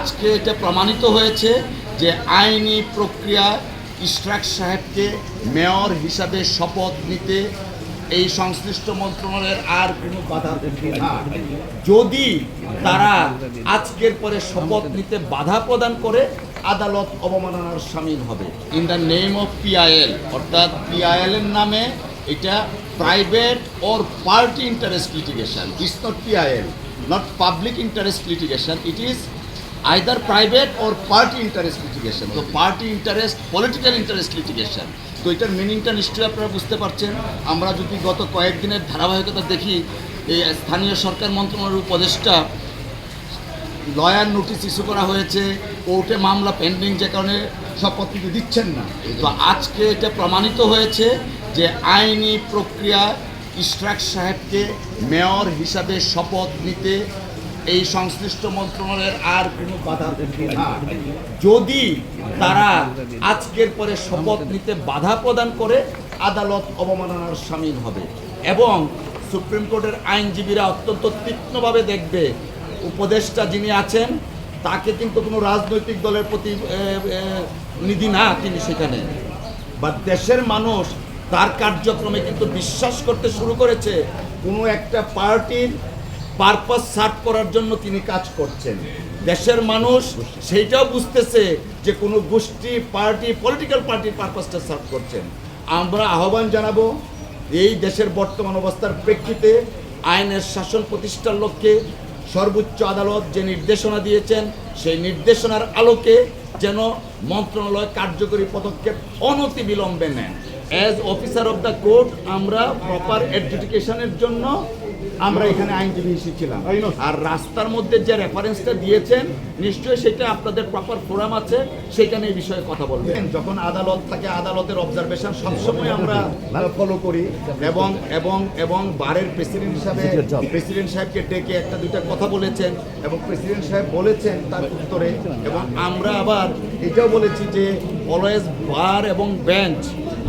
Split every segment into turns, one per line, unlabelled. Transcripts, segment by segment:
আজকে এটা প্রমাণিত হয়েছে যে আইনি প্রক্রিয়া ইশরাক সাহেবকে মেয়র হিসাবে শপথ নিতে এই সংশ্লিষ্ট মন্ত্রণালয়ের আর কোনো বাধা না। যদি তারা আজকের পরে শপথ নিতে বাধা প্রদান করে, আদালত অবমাননার সামিল হবে। In the name of PIL অর্থাৎ পিআইএল এর নামে এটা private or party interest litigation it's not PIL not public interest litigation it is either private or party interest litigation তো party interest political interest litigation তো এটার মিনিংটা নিশ্চয়ই আপনারা বুঝতে পারছেন। আমরা যদি গত কয়েকদিনের ধারাবাহিকতা দেখি, এই স্থানীয় সরকার মন্ত্রণালয়ের উপদেষ্টা লয়ার নোটিশ ইস্যু করা হয়েছে, কোর্টে মামলা পেন্ডিং যে কারণে শপথ নিতে দিচ্ছেন না। তো আজকে এটা প্রমাণিত হয়েছে যে আইনি প্রক্রিয়া ইশরাক সাহেবকে মেয়র হিসাবে শপথ নিতে এই সংশ্লিষ্ট মন্ত্রণালয়ের আর কোনো বাধা থাকবে না। যদি তারা আজকের পরে শপথ নিতে বাধা প্রদান করে, আদালত অবমাননার সামিল হবে এবং সুপ্রিম কোর্টের আইনজীবীরা অত্যন্ত তীক্ষ্ণভাবে দেখবে, উপদেষ্টা যিনি আছেন, তাকে কিন্তু কোনো রাজনৈতিক দলের প্রতি নিধি না তিনি সেখানে। বা দেশের মানুষ তার কার্যক্রমে কিন্তু বিশ্বাস করতে শুরু করেছে, কোনো একটা পার্টির পারপাস সার্ভ করার জন্য তিনি কাজ করছেন। দেশের মানুষ সেইটাও বুঝতেছে যে কোনো গোষ্ঠী, পার্টি পলিটিক্যাল পার্টির পারপাসটা সার্ভ করছেন। আমরা আহ্বান জানাব, এই দেশের বর্তমান অবস্থার প্রেক্ষিতে আইনের শাসন প্রতিষ্ঠার লক্ষ্যে সর্বোচ্চ আদালত যে নির্দেশনা দিয়েছেন, সেই নির্দেশনার আলোকে যেন মন্ত্রণালয় কার্যকরী পদক্ষেপ অনতি বিলম্বে নেন as officer of the court আমরা প্রপার এডুকেশনের জন্য আমরা এখানে আইনজীবী এসেছিলাম। আর রাস্তার মধ্যে যে রেফারেন্সটা দিয়েছেন নিশ্চয়ই সেটা আপনাদের প্রপার ফোরাম আছে সেখানে এই বিষয়ে কথা বলবেন। যখন আদালত থাকে আদালতের অবজারভেশন সবসময় আমরা ফলো করি এবং এবং এবং বারের প্রেসিডেন্ট হিসাবে প্রেসিডেন্ট সাহেবকে ডেকে একটা দুইটা কথা বলেছেন এবং প্রেসিডেন্ট সাহেব বলেছেন তার উত্তরে এবং আমরা আবার এটাও বলেছি যে অলওয়েজ বার এবং বেঞ্চ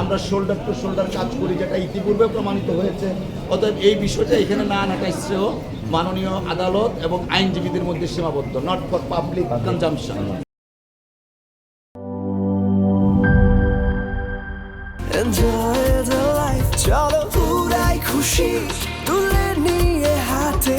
আমরা শোল্ডার টু শোল্ডার কাজ করি, যেটা ইতিপূর্বে প্রমাণিত হয়েছে। অতএব এই বিষয়টা এখানে না আনাটাই শ্রেয়, মাননীয় আদালত এবং আইনজীবীদের মধ্যে সীমাবদ্ধ not for public consumption
Enjoy the life, চলো পুরাই খুশি, তুলে নিয়ে হাতে